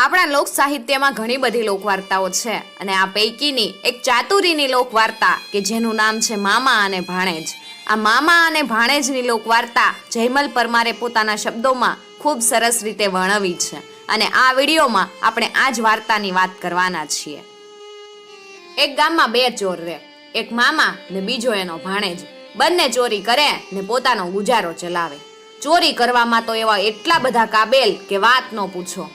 આપણા લોક સાહિત્યમાં ઘણી બધી લોકવાર્તાઓ છે અને આ પૈકીની એક ચાતુરીની લોકવાર્તા કે જેનું નામ છે મામા અને ભાણેજ. આ મામા અને ભાણેજની લોકવાર્તા જયમલ પરમારે પોતાના શબ્દોમાં ખૂબ સરસ રીતે વર્ણવી છે અને આ વિડીયોમાં આપણે આ જ વાર્તાની વાત કરવાના છીએ. એક ગામમાં બે ચોર રહે એક મામા ને બીજો એનો ભાણેજ. બંને ચોરી કરે ને પોતાનો ગુજારો ચલાવે. ચોરી કરવામાં તો એવા એટલા બધા કાબેલ કે વાત ન પૂછો.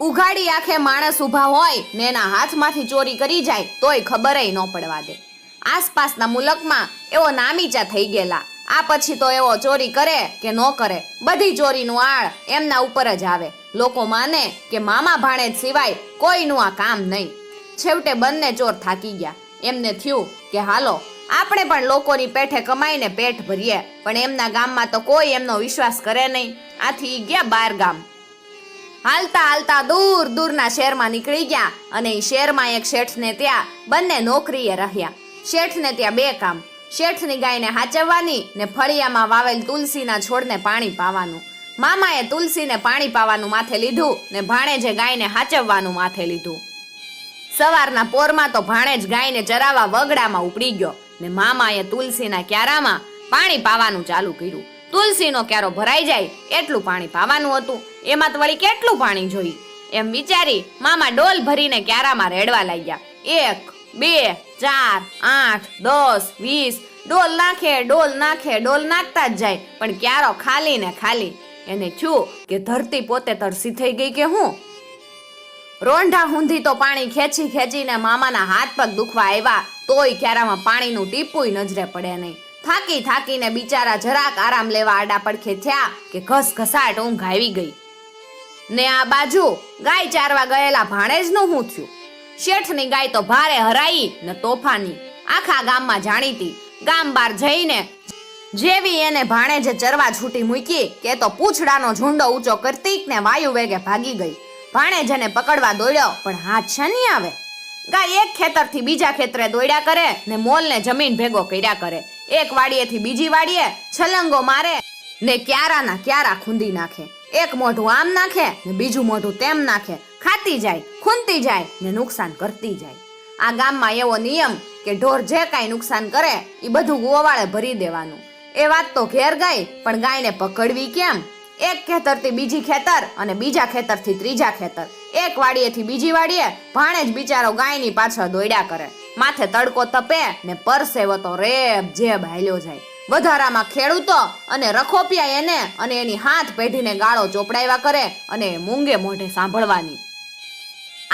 ઉઘાડી આંખે માણસ ઊભા હોય ને એના હાથમાંથી ચોરી કરી જાય, તોય ખબરેય ન પડવા દે. આસપાસના મુલકમાં એવો નામીચા થઈ ગયેલા. આ પછી તો એવો ચોરી કરે કે ન કરે, બધી ચોરીનું આળ એમના ઉપર જ આવે. લોકો માને કે મામા ભાણેજ સિવાય કોઈનું આ કામ નહીં. છેવટે બંને ચોર થાકી ગયા. એમને થયું કે હાલો, આપણે પણ લોકોની પેઠે કમાઈને પેટ ભરીએ, પણ એમના ગામમાં તો કોઈ એમનો વિશ્વાસ કરે નહીં. આથી ગયા બાર ગામ. હાલતા હાલતા દૂર દૂરના શહેરમાં નીકળી ગયા અને એ શહેરમાં એક શેઠને ત્યાં બંને નોકરીએ રહ્યા. શેઠને ત્યાં બે કામ. શેઠની ગાયને હાચવવાની ને ફળિયામાં વાવેલ તુલસીના છોડને પાણી પાવાનું. મામાએ તુલસીને પાણી પાવાનું માથે લીધું ને ભાણેજે ગાયને હાચવવાનું માથે લીધું. સવારના પોરમાં તો ભાણેજ ગાયને ચરાવવા વગડામાં ઉપડી ગયો ને મામાએ તુલસીના ક્યારામાં પાણી પાવાનું ચાલુ કર્યું. તુલસીનો ક્યારો ભરાઈ જાય, એટલું પાણી પાવાનું હતું. એમાં તો વળી કેટલું પાણી જોઈ એમ વિચારી મામા ડોલ ભરીને ક્યારામાં રેડવા લાગ્યા. એક, બે, ચાર, આઠ, દસ, વીસ. ડોલ નાખે ડોલ નાખે, ડોલ નાખતા જ જાય, પણ ક્યારો ખાલી ને ખાલી. એને છું કે ધરતી પોતે તરસી થઈ ગઈ કે હું? રોંઢા હુંધી તો પાણી ખેંચી ખેંચીને મામાના હાથ પગ દુખવા આવ્યા, તોય ક્યારામાં પાણીનું ટીપુય નજરે પડે નહીં. થાકી થાકીને બિચારા જરાક આરામ લેવા આડા પડખે થયા કે ઘસ ઘસાટ ઊંઘ આવી ગઈ. ને આ બાજુ ગાય ચારવા ગયેલા ભાણેજનું હું થયું? શેઠની ગાય તો ભારે હરાઈ ને તોફાની. આખા ગામમાં જાણીતી. ગામ બાર જઈને જેવી એને ભાણેજે ચરવા છૂટી મૂકી કે તો પૂંછડાનો ઝુંડો ઊંચો કરતી ને વાયુ વેગે ભાગી ગઈ. ભાણેજને પકડવા દોડ્યો, પણ હાથ છે નહીં આવે. ગાય એક ખેતરથી બીજા ખેતરે દોડ્યા કરે ને મોલને જમીન ભેગો કર્યા કરે. એક વાડીએથી બીજી વાડીએ છલંગો મારે ને ક્યારાના ક્યારા ખૂંદી નાખે. એક મોઢું આમ નાખે ને બીજું મોઢું તેમ નાખે. ખાતી જાય, ખૂંદતી જાય ને નુકસાન કરતી જાય. આ ગામમાં એવો નિયમ કે ઢોર જે કાંઈ નુકસાન કરે એ બધું ગોવાળે ભરી દેવાનું. એ વાત તો ઘેર ગઈ પણ ગાયને પકડવી કેમ? એક ખેતરથી બીજી ખેતર અને બીજા ખેતરથી ત્રીજા ખેતર. એક વાડીએથી બીજી વાડીએ ભાણે જ બિચારો ગાયની પાછળ દોડ્યા કરે. માથે તડકો તપે ને પરસેવો તો રેબ જેબ હાલ્યો જાય. વધારામાં ખેડૂતો અને રખોપિયા એને અને એની હાથ પેઢીને ગાળો ચોપડાવ્યા કરે અને મૂંગે મોઢે સાંભળવાની.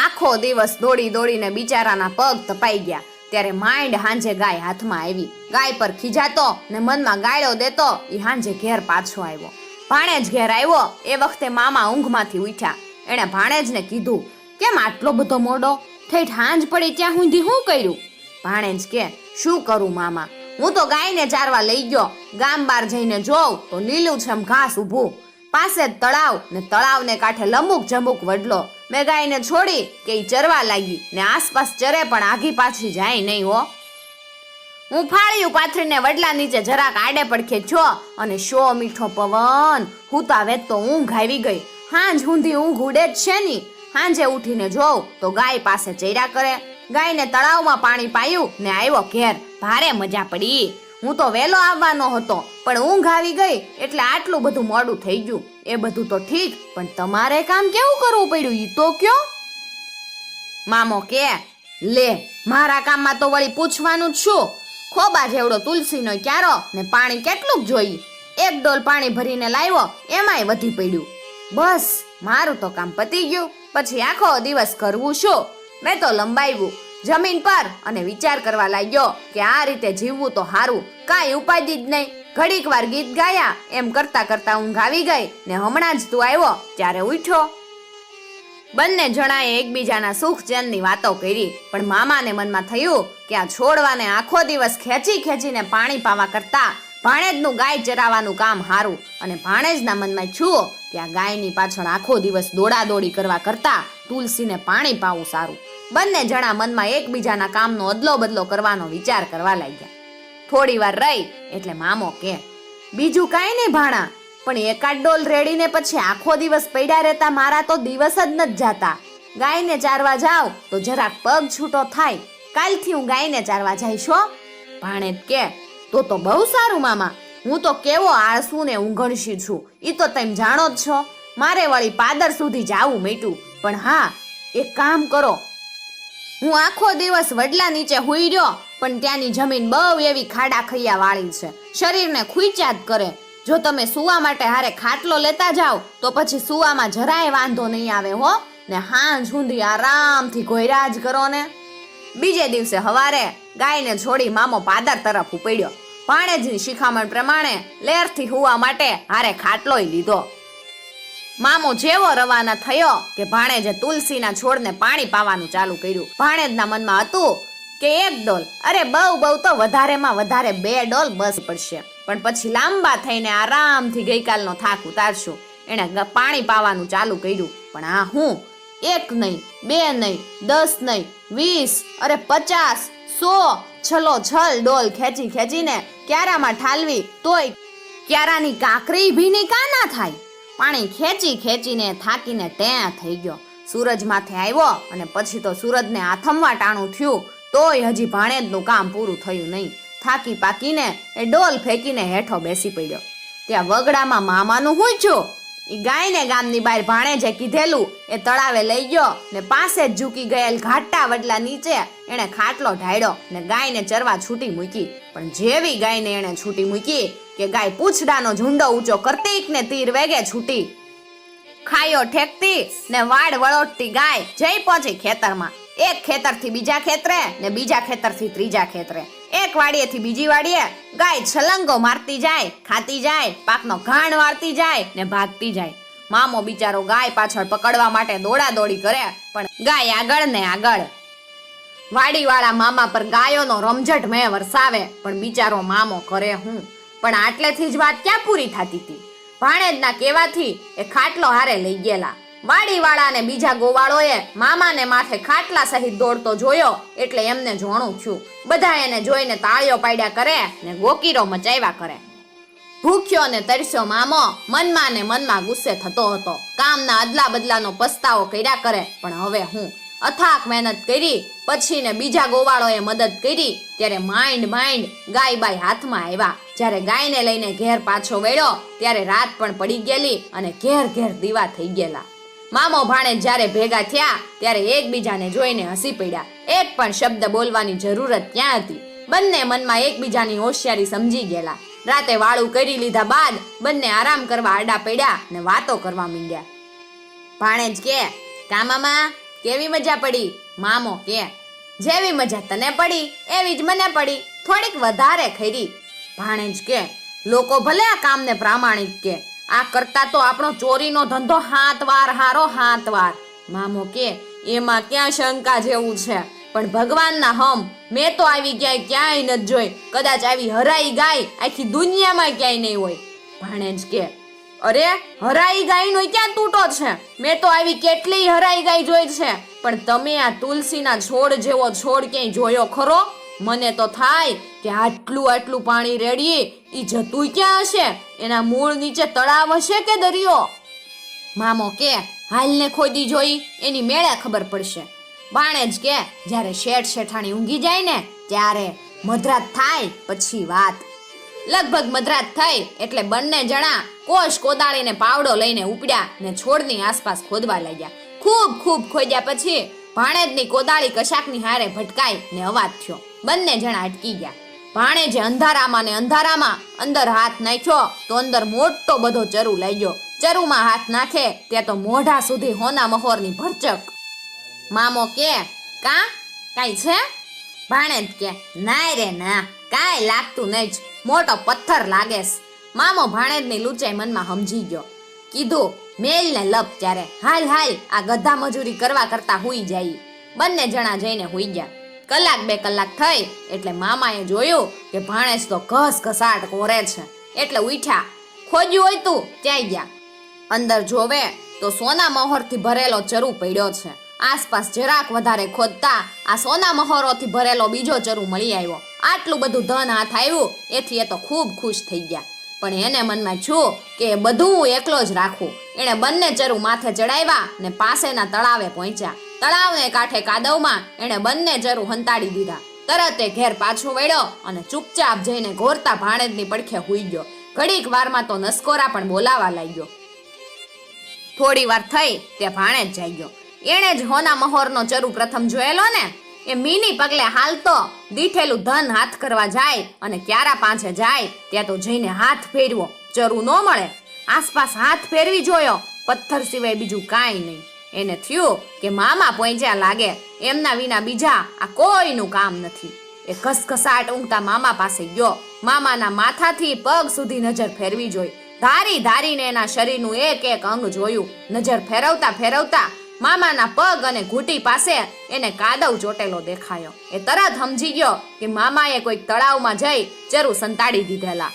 આખો દિવસ દોડી દોડીને બિચારાના પગ તપાઈ ગયા. ત્યારે માંડ હાંજે ગાય હાથમાં આવી. ગાય પર ખીજાતો ને મનમાં ગાળો દેતો એ હાંજે ઘેર પાછો આવ્યો. ભાણેજ ઘેર આવ્યો, એ વખતે મામા ઊંઘમાંથી ઉઠ્યા. એણે ભાણેજને કીધું, કેમ આટલો બધો મોડો? ઠેઠ હાંજ પડી ત્યાં સુધી શું કર્યું? ભાણેજ કે, શું કરું મામા? હું તો ગાયને ચારવા લઈ ગયો. ગામ બાર જઈને જોઉં તો લીલું છમ ઘાસ ઊભું. પાસે તળાવ ને તળાવને કાંઠે લંબુક જંબુક વડલો. મેં ગાયને છોડી કે ચરવા લાગી ને આસપાસ ચરે પણ આઘી પાછી જાય નહીં હો. હું ફાળ્યું પાથરીને વડલા નીચે જરાક આડે પડખે છો અને શો મીઠો પવન. હુતા આવે તો ઊંઘ આવી ગઈ. હાંજ ઊંધી ઊંઘ ઉડે જ છે ની. હાંજે ઉઠીને જોઉં તો ગાય પાસે ચર્યા કરે. ગાયને તળાવમાં પાણી પાયું ને આવ્યો ઘેર. ભારે મજા પડી. હું તો વેલો આવવાનો હતો, પણ ઊંઘ આવી ગઈ એટલે આટલું બધું મોડું થઈ ગયું. એ બધું તો ઠીક, પણ તમારે કામ કેવું કરવું પડ્યું? ઈ તો કયો? મામો કે, લે, મારા કામમાં તો વળી પૂછવાનું જ શું ખોબા જેવડો તુલસીનો ક્યારો ને પાણી કેટલું જોઈ? એક ડોલ પાણી ભરીને લાવ્યો, એમાંય વધી પડ્યું. બસ, મારું તો કામ પતી ગયું. પછી આખો દિવસ કરવું શું? મેં તો લંબાવ્યું, જમીન પર અને વિચાર કરવા લાગ્યો કે આ રીતે જીવવું તો હારું, કાંઈ ઉપાધિ જ નહીં. ઘડીક વાર ગીત ગાયા, એમ કરતા કરતા ઊંઘ આવી ગઈ ને હમણાં જ તું આવ્યો, ત્યારે ઉઠ્યો. બંને જણાએ એકબીજાના સુખ ચેનની વાતો કરી, પણ મામાને મનમાં થયું કે આ છોડવાને આખો દિવસ ખેંચી ખેંચીને પાણી પાવા કરતા ભાણેજનું ગાય ચરાવવાનું કામ હારું અને ભાણેજના મનમાં છું કે આ ગાયની પાછળ આખો દિવસ દોડાદોડી કરવા કરતા તુલસીને પાણી પાવું સારું. બંને જણા મનમાં એકબીજાના કામનો અદલો બદલો કરવાનો વિચાર કરવા લાગ્યા. થોડી વાર રહી એટલે મામો કે, બીજું કાંઈ નહીં ભાણા, પણ એકાદ ડોલ રેડીને પછી આખો દિવસ પડ્યા રહેતા મારા તો દિવસ જ નથી જાતા. ગાયને ચારવા જાવ તો જરાક પગ છૂટો થાય. કાલથી હું ગાયને ચારવા જઈશ ભાણેજ કે તો તો બહુ સારું, મામા. હું તો કેવો આળસુ ને ઊંઘણશી છું. એ તો તમે જાણો જ છો. મારે વળી પાદર સુધી જાવું મેટ્યું પણ હા, એક કામ કરો. હું આખો દિવસ વડલા નીચે હુઈ રહ્યો, પણ ત્યાંની જમીન બહુ એવી ખાડા ખૈયા વાળી છે. શરીરને ખૂંચ્યા જ કરે. જો તમે સુવા માટે હારે ખાટલો લેતા જાઓ, તો પછી સુવામાં જરાય વાંધો નહીં આવે, હો. ને હાંજ સુધી આરામથી ઘોયરા જ કરો ને. બીજે દિવસે હવારે ગાયને છોડી મામો પાદર તરફ ઉપડ્યો. ભાણેજની શિખામણ પ્રમાણે લેરથી હુવા માટે હારે ખાટલોય લીધો. મામો જેવો રવાના થયો કે ભાણેજે તુલસીના છોડને પાણી પાવાનું ચાલુ કર્યું. ભાણેજના મનમાં હતું કે એક ડોલ, અરે બહુ બહુ તો વધારેમાં વધારે બે ડોલ બસ પડશે. પણ પછી લાંબા થઈને આરામથી ગઈકાલનો થાક ઉતારશું. એણે પાણી પાવાનું ચાલુ કર્યું. પણ આ હું એક નહીં બે નહીં દસ નહીં વીસ, અરે પચાસ, સો છલો છલ ડોલ ખેંચી ખેંચીને ક્યારામાં ઠાલવી તોય ક્યારાની કાકરી ભીની કા ના થાય? પાણી ખેંચી ખેંચીને થાકીને ટેં થઈ ગયો. સૂરજ માથે આવ્યો અને પછી તો સૂરજને આથમવા ટાણું થયું. તોય હજી ભાણેજનું કામ પૂરું થયું નહીં. થાકી પાકીને એ ડોલ ફેંકીને હેઠો બેસી પડ્યો. ત્યાં વગડામાં મામાનું હું છું? ઈ ગાયને ગામની બહાર ભાણે જે કીધેલું એ તળાવે લઈ ગયો ને પાસે જ ઝૂકી ગયેલ ઘાટા વડલા નીચે એણે ખાટલો ઢાળ્યો ને ગાયને ચરવા છૂટી મૂકી. પણ જેવી ગાયને એણે છૂટી મૂકી કે ગાય પૂછડાનો ઝુંડો ઊંચો કરતી ને તીર વેગે છૂટી. ખાયો ઠેકતી ને વાડ વળોટતી ગાય જઈ પહોંચી ખેતરમાં. એક ખેતરથી બીજા ખેતરે ને બીજા ખેતરથી ત્રીજા ખેતરે. એક વાડીએથી બીજી વાડીએ ગાય છલંગો મારતી જાય, ખાતી જાય, પાકનો ઘાણ વાળતી જાય ને ભાગતી જાય. મામો બિચારો ગાય પાછળ પકડવા માટે દોડા દોડી કરે, પણ ગાય આગળ ને આગળ. વાડીવાળા મામા પર ગાયોનો રમઝટ મેં વરસાવે, પણ બિચારો મામો કરે હું. પણ આટલેથી જ વાત ક્યાં પૂરી થતી હતી ભાણેજના કહેવાથી એ ખાટલો હારે લઈ ગયેલા. વાડીવાળા ને બીજા ગોવાળોએ મામાને માથે ખાટલા સહિત દોડતો જોયો એટલે એમને જોણું થયું. બધા એને જોઈને તાળીઓ પાડ્યા કરે ને ગોકીરો મચાવ્યા કરે. ભૂખ્યો ને તરસ્યો મામો મનમાં ને મનમાં ગુસ્સે થતો હતો. કામના અદલા બદલાનો પસ્તાવો કર્યા કરે, પણ હવે હું અથાક મહેનત કરી, પછી ને બીજા ગોવાળોએ મદદ કરી, ત્યારે માઇન્ડ માઇન્ડ ગાય બાય હાથમાં આવ્યા. જ્યારે ગાયને લઈને ઘેર પાછો વળ્યો, ત્યારે રાત પણ પડી ગયેલી અને ઘેર ઘેર દીવા થઈ ગયેલા. મામો ભાણે જ્યારે ભેગા થયા, ત્યારે એકબીજાને જોઈને હસી પડ્યા. એક પણ શબ્દ બોલવાની જરૂરત ક્યાં હતી. બંને મનમાં એકબીજાની હોશિયારી સમજી ગયેલા. રાતે વાળું કરી લીધા બાદ, બંને આરામ કરવા આડા પડ્યા ને વાતો કરવા માંડ્યા. ભાણેજ કે કામામાં કેવી મજા પડી? મામો કે, જેવી મજા તને પડી, એવી જ મને પડી. થોડીક વધારે ખરી. ભાણે જ કે, લોકો ભલે આ કામને પ્રામાણિક કે આ કરતા તો આપણો ચોરીનો ધંધો હાથ વાર, હારો હાથ વાર. મામો કે, એમાં ક્યાં શંકા જેવું છે? પણ ભગવાનના હમ, મેં તો આવી ક્યાંય ક્યાંય નથી જોઈ. કદાચ આવી હરાઈ ગાય આખી દુનિયામાં ક્યાંય નહીં હોય. ભાણેજ કે, અરે, હરાઈ ગાયનો ક્યાં તૂટો છે? મેં તો આવી કેટલી હરાઈ ગાય જોઈ છે. પણ તમે આ તુલસીના છોડ જેવો છોડ ક્યાંય જોયો ખરો? મને તો થાય કે આટલું આટલું પાણી રેડીએ એ જતું ક્યાં હશે? એના મૂળ નીચે તળાવ હશે કે દરિયો? મામો કે, હાલને ખોદી જોઈ, એની મેળે ખબર પડશે. બાણે જ કે, જ્યારે શેઠ શેઠાણી ઊંઘી જાય ને, ત્યારે મધરાત થાય પછી વાત. લગભગ મધરાત થઈ એટલે બંને જણા કોશ કોદાળીને પાવડો લઈને ઉપડ્યા ને છોડની આસપાસ ખોદવા લાગ્યા. ખૂબ ખૂબ ખોદ્યા પછી ભાણેજની કોદાળી કશાકની હારે ભટકાઈ ને અવાજ થયો. બંને જણા અટકી ગયા. ભાણેજે અંધારામાં ને અંધારામાં અંદર હાથ નાખ્યો, તો અંદર મોટો બધો ચરુ લઈ ગયો ચરુમાં હાથ નાખે ત્યાં તો મોઢા સુધી હોના મહોરની ભરચક. મામો કે, કા? કાઈ છે? ભાણેજ કે, નાય રે ના, કાંઈ લાગતું નહીં જ. મોટો પથ્થર લાગેસ મામો ભાણેજની લૂંચાઈ મનમાં સમજી ગયો. કીધું મેલ ને લપ ત્યારે. હાલ હાલ, આ ગધા મજૂરી કરવા કરતા હુઈ જાય. બંને જણા જઈને હુઈ ગયા. કલાક બે કલાક થઈ એટલે મામાએ જોયું કે ભાણેજ તો ઘસ ઘસાટ કોરે છે. એટલે ઉઠ્યા. ખોજ્યું હોય તું ત્યાં ગયા? અંદર જોવે તો સોના મહોરથી ભરેલો ચરુ પડ્યો છે. આસપાસ જરાક વધારે ખોદતા આ સોના મહોરોથી ભરેલો બીજો ચરુ મળી આવ્યો. આટલું બધું ધન હાથ આવ્યું, એથી એ તો ખૂબ ખુશ થઈ ગયા. પણ એને મનમાં છું કે બધું હું એકલો જ રાખું. એણે બંને ચરુ માથે ચડાવ્યા ને પાસેના તળાવે પહોંચ્યા. તળાવને કાંઠે કાદવમાં એણે બંને ચરુ હંતાડી દીધા. તરત એ ઘેર પાછો વળ્યો અને ચૂપચાપ જઈને ઘોરતા ભાણેજની પડખે હુઈ ગયો. ઘડીક વારમાં તો નસકોરા પણ બોલાવા લાગ્યો. થોડી વાર થઈ તે ભાણેજ જાગ્યો એણે જ હોના મહોરનો ચરુ પ્રથમ જોયેલો ને? એ મીની પગલે હાલતો દીઠેલું ધન હાથ કરવા જાય અને ક્યારા પાંચે જાય ત્યાં તો જઈને હાથ ફેરવો. ચરુ ન મળે. આસપાસ હાથ ફેરવી જોયો. પથ્થર સિવાય બીજું કાંઈ નહીં. એને થયું કે મામા પહોંચ્યા લાગે, એમના વિના બીજા આ કોઈનું કામ નથી. એ ઘસઘસાટ ઊંઘતા મામા પાસે ગયો. મામાના માથાથી પગ સુધી નજર ફેરવી જોઈ. ધારી ધારીને એના શરીરનું એક એક અંગ જોયું. નજર ફેરવતા ફેરવતા મામાના પગ અને ઘૂંટી પાસે એને કાદવ ચોટેલો દેખાયો. એ તરત સમજી ગયો કે મામાએ કોઈક તળાવમાં જઈ ચરુ સંતાડી દીધેલા.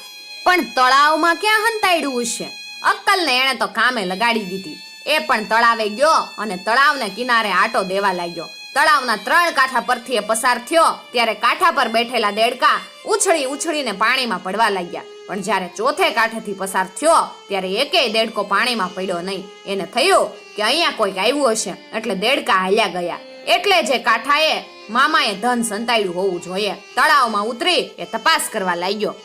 પણ તળાવમાં ક્યાં હંતાડ્યું હશે? અક્કલને એણે તો કામે લગાડી દીધી. એ પણ તળાવે ગયો અને તળાવને કિનારે આટો દેવા લાગ્યો. તળાવના ત્રણ કાંઠા પરથી એ પસાર થયો, ત્યારે કાંઠા પર બેઠેલા દેડકા ઉછળી ઉછળીને પાણીમાં પડવા લાગ્યા. પણ જ્યારે ચોથે કાંઠેથી પસાર થયો, ત્યારે એકેય દેડકો પાણીમાં પડ્યો નહીં. એને થયું કે અહીંયા કોઈક આવ્યું હશે, એટલે દેડકા હાલ્યા ગયા. એટલે જે કાંઠાએ મામાએ ધન સંતાડ્યું હોવું જોઈએ. તળાવમાં ઉતરી એ તપાસ કરવા લાગ્યો.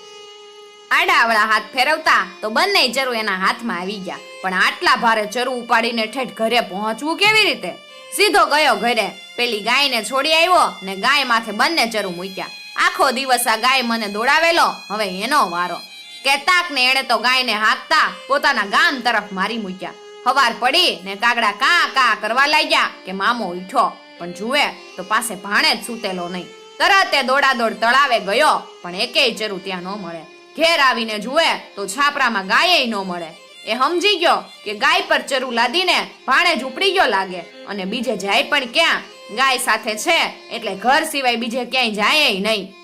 આડાવડા હાથ ફેરવતા તો બંને ચરુ એના હાથમાં આવી ગયા. પણ આટલા ભારે ચરુ ઉપાડીને ઠેઠ ઘરે પહોંચવું કેવી રીતે? સીધો ગયો ઘરે. પેલી ગાયને છોડી આવ્યો ને ગાય માથે બંને ચરુ મૂક્યા. આખો દિવસ આ ગાય મને દોડાવેલો, હવે એનો વારો. કેતાક ને એણે તો ગાયને હાંકતા પોતાના ગામ તરફ મારી મૂક્યા. હવાર પડી ને કાગડા કા કા કરવા લાગ્યા કે મામો ઉઠ્યો. પણ જુએ તો પાસે ભાણે જ સૂતેલો નહીં. તરત એ દોડાદોડ તળાવે ગયો, પણ એકેય ચરુ ત્યાં ન મળે. ઘેર આવીને જુએ તો છાપરામાં ગાય ન મળે. એ સમજી ગયો કે ગાય પર ચરુ લાદીને ભાણે જ ઉપડી ગયો લાગે અને બીજે જાય પણ ક્યાં? ગાય સાથે છે એટલે ઘર સિવાય બીજે ક્યાંય જાય નહીં.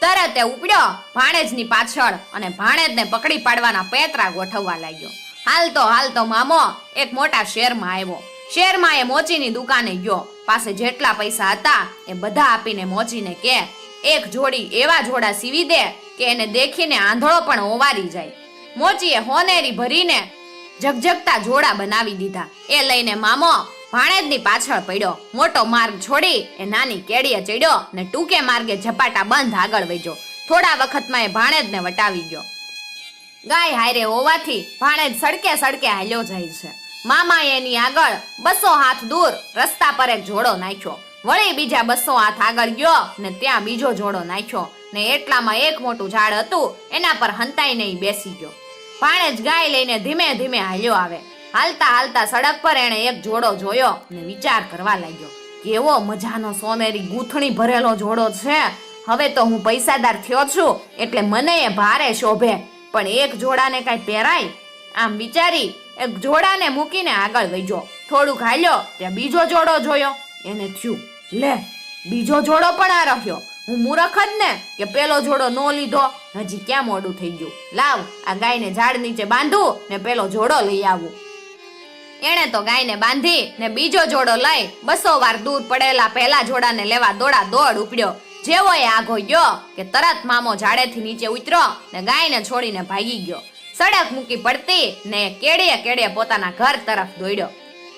તરત એ ઉપડ્યો ભાણેજની પાછળ અને ભાણેજને પકડી પાડવાના પેતરા ગોઠવવા લાગ્યો. હાલતો હાલતો મામો, એક મોટા શેરમાં આવ્યો. શેરમાં એ મોચીની દુકાને ગયો. પાસે જેટલા પૈસા હતા એ બધા આપીને મોચીને કે, એક જોડી એવા જોડા સીવી દે કે એને દેખીને આંધળો પણ ઓવારી જાય. મોચીએ હોનેરી ભરીને ઝગઝગતા જોડા બનાવી દીધા. એ લઈને મામો ભાણેજની પાછળ પડ્યો. મોટો માર્ગ છોડી એ નાની કેડીએ ચડ્યો ને ટૂંકે માર્ગે ઝપાટા બંધ આગળ વહ્યો થોડા વખતમાં એ ભાણેજને વટાવી ગયો. ગાય હારે હોવાથી ભાણેજ સડકે સડકે હાલ્યો જાય છે. મામા એની આગળ બસો હાથ દૂર રસ્તા પર એક જોડો નાખ્યો. વળી બીજા બસો હાથ આગળ ગયો ને ત્યાં બીજો જોડો નાખ્યો. ને એટલામાં એક મોટું ઝાડ હતું, એના પર હંતાઈને નહીં બેસી ગયો. ભાણેજ ગાય લઈને ધીમે ધીમે હાલ્યો આવે. હાલતા હાલતા સડક પર એણે એક જોડો જોયો ને વિચાર કરવા લાગ્યો. કેવો મજાનો સોનેરી ગૂંથણી ભરેલો જોડો છે. હવે તો હું પૈસાદાર થયો છું, એટલે મને એ ભારે શોભે. પણ એક જોડાને કાંઈ પહેરાય? આમ વિચારી એક જોડાને મૂકીને આગળ વહીજો થોડુંક હાલ્યો, ત્યાં બીજો જોડો જોયો. એને થયું, લે, બીજો જોડો પણ આ રહ્યો. હું મૂરખ જ ને, કે પેલો જોડો નો લીધો. હજી ક્યાં મોડું થઈ ગયું? લાવ, આ ગાયને ઝાડ નીચે બાંધું ને પેલો જોડો લઈ આવું. એણે તો ગાયને બાંધી ને બીજો જોડો લઈ બસો વાર દૂર પડેલા પહેલા જોડાને લેવા દોડા દોડ ઉપડ્યો. જેવો એ આગો ગયો કે તરત મામો ઝાડેથી નીચે ઉતરો ને ગાયને છોડીને ભાગી ગયો. સડક મૂકી પડતી ને કેડીએ કેડીએ પોતાના ઘર તરફ દોડ્યો.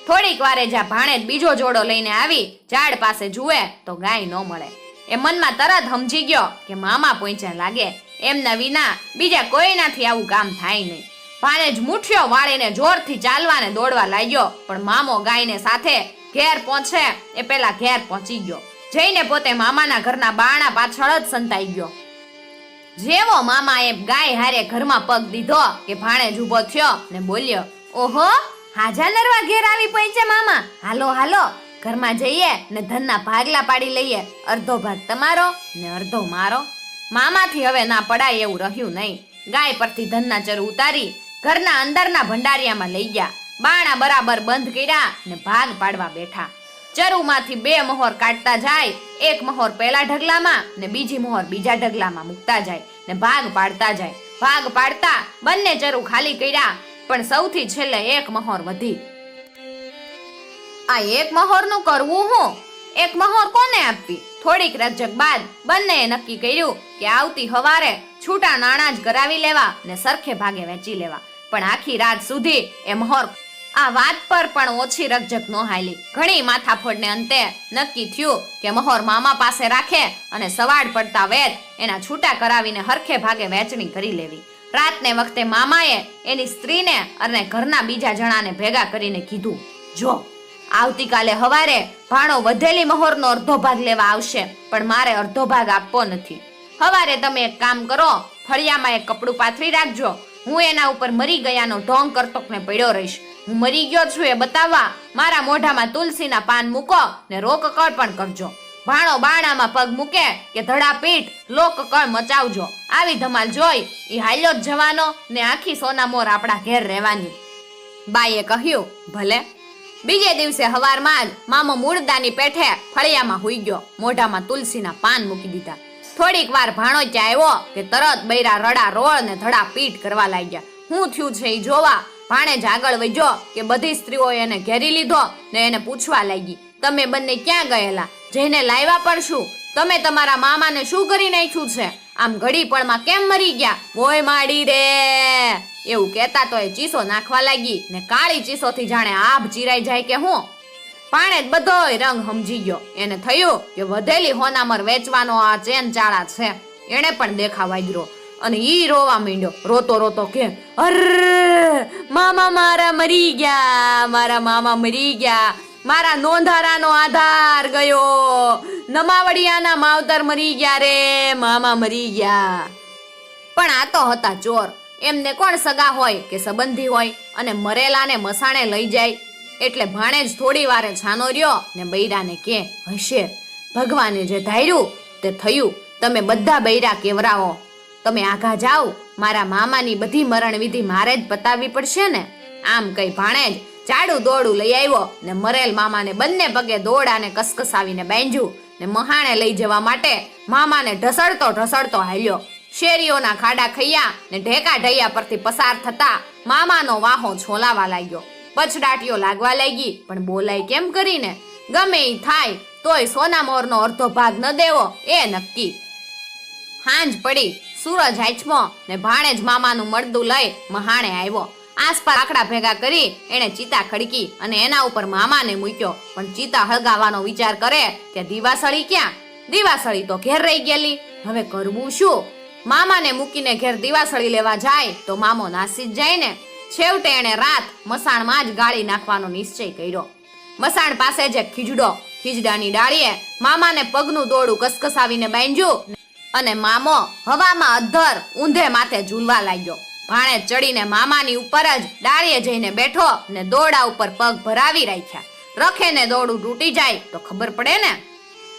થોડીક વારે જ્યાં ભાણે બીજો જોડો લઈને આવી ઝાડ પાસે જુએ તો ગાય ન મળે. એ મનમાં તરત સમજી ગયો કે મામા પહોંચ્યા લાગે. એમના વિના બીજા કોઈનાથી આવું કામ થાય નહીં. ભાણે જ મુઠ્યો વાળીને જોરથી ચાલવાને દોડવા લાગ્યો, પણ મામો ગાયને સાથે ઘેર પહોંચે એ પેલા ઘેર પહોંચી ગયો. જઈને પોતે મામાના ઘરના બાણા પાછળ જ સંતાઈ ગયો. જેવો મામા એ ગાય હારે ઘરમાં પગ દીધો કે ભાણે જ ઊભો થયો ને બોલ્યો, ઓહો હાજા નરવા ઘેર આવી પહોંચે મામા. હાલો હાલો ઘરમાં જઈએ ને ધનના ભાગલા પાડી લઈએ. અડધો ભાગ તમારો ને અડધો મારો. મામાથી હવે ના પડાય એવું રહ્યું નહીં. ગાય પરથી ધનના ચર ઉતારી ઘરના અંદરના ભંડારિયામાં લઈ ગયા. બાણા બરાબર બંધ કર્યા ને ભાગ પાડવા બેઠા. ચરુમાંથી બે મહોર કાઢતા જાય, એક મહોર પહેલા ઢગલામાં ને બીજી મહોર બીજા ઢગલામાં મૂકતા જાય ને ભાગ પાડતા જાય. ભાગ પાડતા બંને ચરુ ખાલી કર્યા, પણ સૌથી છેલ્લે એક મહોર વધી. આ એક મહોરનું કરવું હું? એક મહોર કોને આપવી? થોડીક રજક બાદ બંનેએ નક્કી કર્યું કે આવતી હવારે છૂટા નાણાં જ કરાવી લેવા ને સરખે ભાગે વેચી લેવા. પણ આખી રાત સુધી એ મહોર આ વાત પર પણ ઓછી રકઝક નો હાલી. ઘણી માથાફોડને અંતે નક્કી થયું કે મહોર મામા પાસે રાખે અને સવાડ પડતા વેચ એના છૂટા કરાવીને હરખે ભાગે વેચણી કરી લેવી. રાતને વખતે મામાએ એની સ્ત્રીને અને ઘરના બીજા જણાને ભેગા કરીને કીધું, જો આવતીકાલે હવારે ભાણો વધેલી મહોરનો અડધો ભાગ લેવા આવશે, પણ મારે અડધો ભાગ આપવો નથી. હવારે તમે એક કામ કરો, ફળિયામાં એક કપડું પાથરી રાખજો. હું એના ઉપર મરી ગયાનો ઢોંગ કરતોકને પડ્યો રહીશ. હું મરી ગયો છું એ બતાવવા મારા મોઢામાં તુલસીના પાન મૂકો ને રોકકળ પણ કરજો. ભાણો બાણામાં પગ મૂકે કે ધડા પીઠ લોકકળ મચાવજો. આવી ધમાલ જોઈ એ હાલ્યો જ જવાનો ને આખી સોના મોર આપણા ઘેર રહેવાની. બાઈએ કહ્યું, ભલે. બીજે દિવસે હવારમાં જ મામો મૂળદાની પેઠે ફળિયામાં હુઈ ગયો. મોઢામાં તુલસીના પાન મૂકી દીધા. થોડીક વાર ભાણો આવ્યો કે તરત બૈરા રડા રોળ ને ધડા પીટ કરવા લાગ્યા. હું થયું છે એ જોવા? ભાણે જ આગળ વજ્યો કે બધી સ્ત્રીઓ એને ઘેરી લીધો ને એને પૂછવા લાગી. તમે બંને ક્યાં ગયેલા? જઈને લાવ્યા પણ શું? તમે તમારા મામાને શું કરી નાખ્યું છે? આમ ઘડી પળમાં કેમ મરી ગયા? મોય માડી રે એવું કહેતા તો એ ચીસો નાખવા લાગી ને કાળી ચીસોથી જાણે આભ ચીરાઈ જાય કે હું? પાણે જ બધોય રંગ સમજી ગયો. એને થયું કે વધેલી હોનામર વેચવાનો આ ચેન ચાળા છે. એને પણ દેખાવા ગયો અને ઈ રોવા માંડ્યો. રોતો રોતો કે, અર, મામા મારા મરી ગયા, મારા મામા મરી ગયા. મારા નોંધારાનો આધાર ગયો. નમાવડિયાના માવતર મરી ગયા રે, મામા મરી ગયા. પણ આ તો હતા ચોર. એમને કોણ સગા હોય કે સંબંધી હોય? અને મરેલાને મસાણે લઈ જાય. એટલે ભાણે જ થોડી વારે છાનો રહ્યો ને બૈરાને કે, હશે. ભગવાને જે ધાર્યું તે થયું. તમે બધા બૈરા કેવરાવો તમે આઘા જાઓ. મારા મામાની બધી મરણ વિધિ મારે જ પતાવવી પડશે ને. આમ કઈ ભાણે જ ચાડું દોડું લઈ આવ્યો ને મરેલ મામાને બંને પગે દોડાને કસકસાવીને બાંધ્યું ને મહાણે લઈ જવા માટે મામાને ઢસડતો ઢસડતો હાલ્યો. શેરીઓના ખાડા ખૈયા ને ઢેકા ઢૈયા પરથી પસાર થતા મામાનો વાહો છોલાવા લાગ્યો. પછડાટીઓ લાગવા લાગી, પણ બોલાય કેમ કરીને? ગમે ઈ થાય, તોય સોના મોરનો અડધો ભાગ ન દેવો, એ નક્કી. હાંજ પડી, સૂરજ હાચમો ને ભાણેજ મામાનું મળદું લઈ મહાણે આવ્યો. આસપાસ આકડા ભેગા કરી એણે ચિતા ખડકી અને એના ઉપર મામાને મૂક્યો. પણ ચિતા હળગાવાનો વિચાર કરે કે દીવાસળી ક્યાં? દીવાસળી તો ઘેર રહી ગયેલી. હવે કરવું શું? મામાને મૂકીને ઘેર દીવાસળી લેવા જાય તો મામો નાસી જ જાય ને છેવટે એણે રાત મસાણમાં જ ગાળી નાખવાનો નિશ્ચય કર્યો. મસાણ પાસે જે ખીજડો. ખીજડાની ડાળીએ મામાને પગનું દોડું કસકસાવીને બાંધ્યું અને મામો હવામાં અધ્ધર ઊંધે માથે ઝૂલવા લાગ્યો. ભાણે ચડીને મામાની ઉપર જ ડાળીએ જઈને બેઠો ને દોડા ઉપર પગ ભરાવી રાખ્યા. રખે ને દોડું તૂટી જાય તો ખબર પડે ને?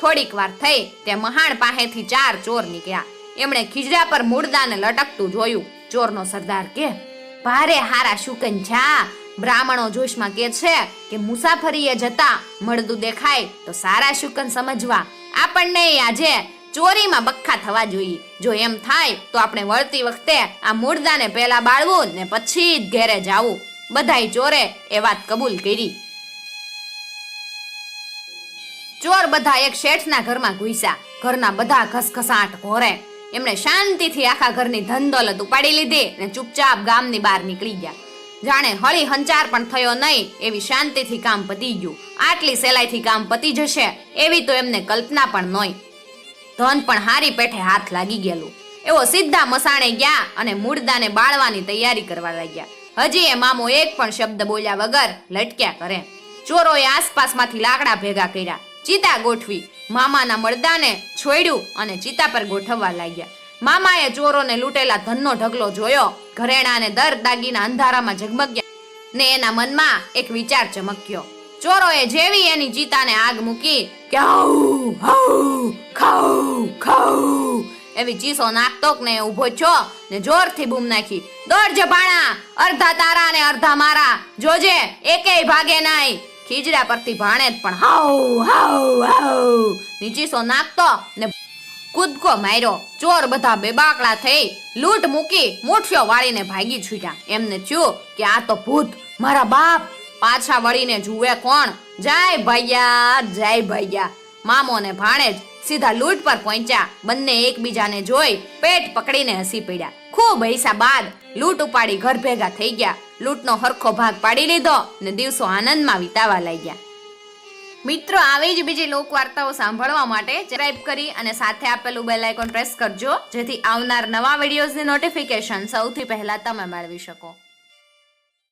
થોડીક વાર થઈ તે મહાણ પાસેથી ચાર ચોર નીકળ્યા. એમણે ખીજડા પર મૂળદાને લટકતું જોયું. ચોરનો સરદાર કે, ભારે હારા શુકન છા બ્રાહ્મણો જોશમાં કે છે કે મુસાફરીએ જતા મળદું દેખાય તો સારા શુકન સમજવા. આપણને આજે ચોરીમાં બખ્ખા થવા જોઈએ. જો એમ થાય, તો આપણે વળતી વખતે આ મૂળદાને પહેલા બાળવું ને પછી જ ઘેરે જાવું. બધાય ચોરે એ વાત કબૂલ કરી. ચોર બધા એક શેઠના ઘરમાં ઘૂસ્યા. ઘરના બધા ઘસઘસાટ ઘોરે. એમણે શાંતિથી આખા ઘરની ધન દોલત ઉપાડી લીધી ને ચૂપચાપ ગામની બહાર નીકળી ગયા. જાણે હળી હંચાર પણ થયો નહીં, એવી શાંતિથી કામ પતી ગયું. આટલી સહેલાઈથી કામ પતી જશે, એવી તો એમને કલ્પના પણ નોય ધન પણ હારી પેઠે હાથ લાગી ગયેલું. એવો સીધા મસાણે ગયા અને મૂળદાને બાળવાની તૈયારી કરવા લાગ્યા. હજી એ મામો એક પણ શબ્દ બોલ્યા વગર લટક્યા કરે ચોરોએ આસપાસમાંથી લાકડા ભેગા કર્યા. ચિતા ગોઠવી. મામાના મળદાને છોડ્યું અને ચિતા પર ગોઠવવા લાગ્યા. મામાએ ચોરોને લૂંટેલા ધનનો ઢગલો જોયો. ઘરેણા અને દર દાગીના અંધારામાં ઝગમગ્યા ને એના મનમાં એક વિચાર ચમક્યો. ચોરોએ જેવી એની ચિતાને આગ મૂકી કે એવી ચીસો નાખતો ને ઊભો છો ને જોરથી બૂમ નાખી. દોડજે ભાણા અર્ધા તારા ને અર્ધા મારા, જોજે, એકેય ભાગે નાય. ખીજડા પરથી ભાણે પણ હાઉ હાઉ હાઉ ની ચીસો નાખતો ને કૂદકો માર્યો. ચોર બધા બેબાકડા થઈ લૂંટ મૂકી મૂઠિયો વાળીને ભાગી છૂટ્યા. એમને થયું કે આ તો ભૂત, મારા બાપ પાછા વળીને જુએ કોણ? જય ભૈયા જય ભૈયા. મામો ને ભાણેજ સીધા લૂંટ પર પહોંચ્યા. બંને એકબીજાને જોઈ પેટ પકડીને હસી પડ્યા. ખૂબ હૈસા બાદ લૂંટ ઉપાડી ઘર ભેગા થઈ ગયા. લૂંટનો હરખો ભાગ પાડી લીધો ને દિવસો આનંદમાં વિતાવા લાગ્યા. મિત્રો, આવી જ બીજી લોક વાર્તાઓ સાંભળવા માટે સબસ્ક્રાઇબ કરી અને સાથે આપેલું બેલ આઇકોન પ્રેસ કરજો, જેથી આવનાર નવા વિડીયોઝની નોટિફિકેશન સૌથી પહેલા તમે મેળવી શકો.